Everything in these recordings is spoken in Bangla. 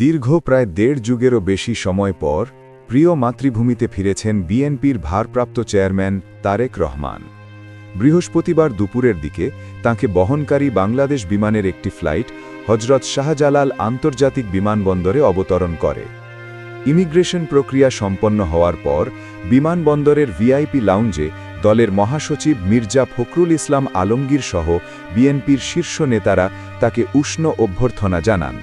দীর্ঘ প্রায় দেড় যুগেরও বেশি সময় পর, প্রিয় মাতৃভূমিতে ফিরেছেন বিএনপির ভারপ্রাপ্ত চেয়ারম্যান তারেক রহমান। বৃহস্পতিবার দুপুরের দিকে তাকে বহনকারী বাংলাদেশ বিমানের একটি ফ্লাইট হজরত শাহজালাল আন্তর্জাতিক বিমানবন্দরে অবতরণ করে। ইমিগ্রেশন প্রক্রিয়া সম্পন্ন হওয়ার পর, বিমানবন্দরের ভিআইপি লাউঞ্জে দলের মহাসচিব মির্জা ফখরুল ইসলাম আলমগীর সহ বিএনপির শীর্ষ নেতারা তাকে উষ্ণ অভ্যর্থনা জানান।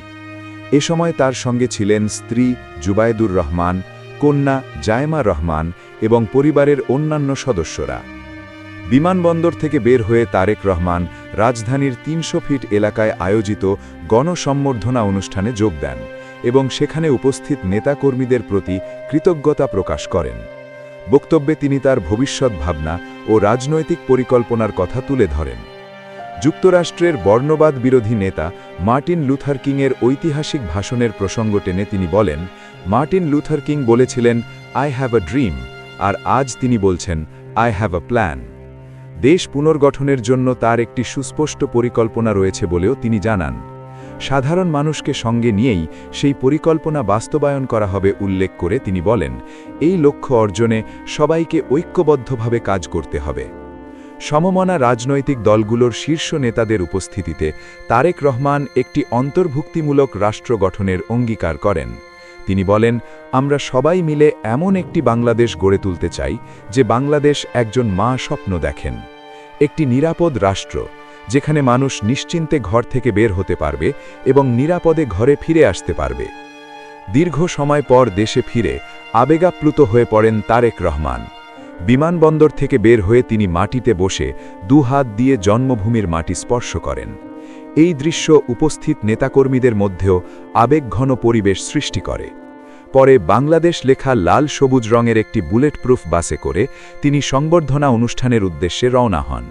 এ সময় তার সঙ্গে ছিলেন স্ত্রী জুবায়েদুর রহমান, কন্যা জায়মা রহমান এবং পরিবারের অন্যান্য সদস্যরা। বিমানবন্দর থেকে বের হয়ে তারেক রহমান রাজধানীর তিনশো ফিট এলাকায় আয়োজিত গণসম্বর্ধনা অনুষ্ঠানে যোগ দেন এবং সেখানে উপস্থিত নেতাকর্মীদের প্রতি কৃতজ্ঞতা প্রকাশ করেন। বক্তব্যে তিনি তার ভবিষ্যৎ ভাবনা ও রাজনৈতিক পরিকল্পনার কথা তুলে ধরেন। যুক্তরাষ্ট্রের বর্ণবাদ বিরোধী নেতা মার্টিন লুথার কিংয়ের ঐতিহাসিক ভাষণের প্রসঙ্গ টেনে তিনি বলেন, মার্টিন লুথার কিং বলেছিলেন, আই হ্যাভ আ ড্রিম আর আজ তিনি বলছেন, আই হ্যাভ আ প্ল্যান। দেশ পুনর্গঠনের জন্য তার একটি সুস্পষ্ট পরিকল্পনা রয়েছে বলেও তিনি জানান। সাধারণ মানুষকে সঙ্গে নিয়েই সেই পরিকল্পনা বাস্তবায়ন করা হবে উল্লেখ করে তিনি বলেন, এই লক্ষ্য অর্জনে সবাইকে ঐক্যবদ্ধভাবে কাজ করতে হবে। সমমনা রাজনৈতিক দলগুলোর শীর্ষ নেতাদের উপস্থিতিতে তারেক রহমান একটি অন্তর্ভুক্তিমূলক রাষ্ট্র গঠনের অঙ্গীকার করেন। তিনি বলেন, আমরা সবাই মিলে এমন একটি বাংলাদেশ গড়ে তুলতে চাই, যে বাংলাদেশ একজন মা স্বপ্ন দেখেন। একটি নিরাপদ রাষ্ট্র, যেখানে মানুষ নিশ্চিন্তে ঘর থেকে বের হতে পারবে এবং নিরাপদে ঘরে ফিরে আসতে পারবে। দীর্ঘ সময় পর দেশে ফিরে আবেগাপ্লুত হয়ে পড়েন তারেক রহমান। বিমানবন্দর থেকে বের হয়ে তিনি মাটিতে বসে দুহাত দিয়ে জন্মভূমির মাটি স্পর্শ করেন। এই দৃশ্য উপস্থিত নেতাকর্মীদের মধ্যেও আবেগঘন পরিবেশ সৃষ্টি করে। পরে বাংলাদেশ লেখা লাল সবুজ রঙের একটি বুলেট প্রুফ বাসে করে তিনি সংবর্ধনা অনুষ্ঠানের উদ্দেশ্যে রওনা হন।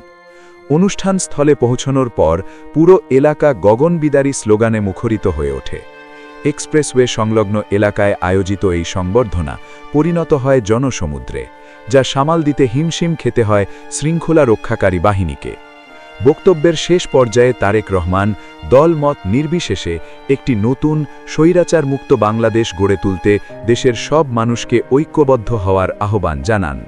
অনুষ্ঠান স্থলে পৌঁছানোর পর পুরো এলাকা গগনবিদারী স্লোগানে মুখরিত হয়ে ওঠে। এক্সপ্রেসওয়ে সংলগ্ন এলাকায় আয়োজিত এই সংবর্ধনা পরিণত হয় জনসমুদ্রে, যা সামাল দিতে হিমশিম খেতে হয় শৃঙ্খলা রক্ষাকারী বাহিনীকে। বক্তব্যের শেষ পর্যায়ে তারেক রহমান দলমত নির্বিশেষে একটি নতুন স্বৈরাচার মুক্ত বাংলাদেশ গড়ে তুলতে দেশের সব মানুষকে ঐক্যবদ্ধ হওয়ার আহ্বান জানান।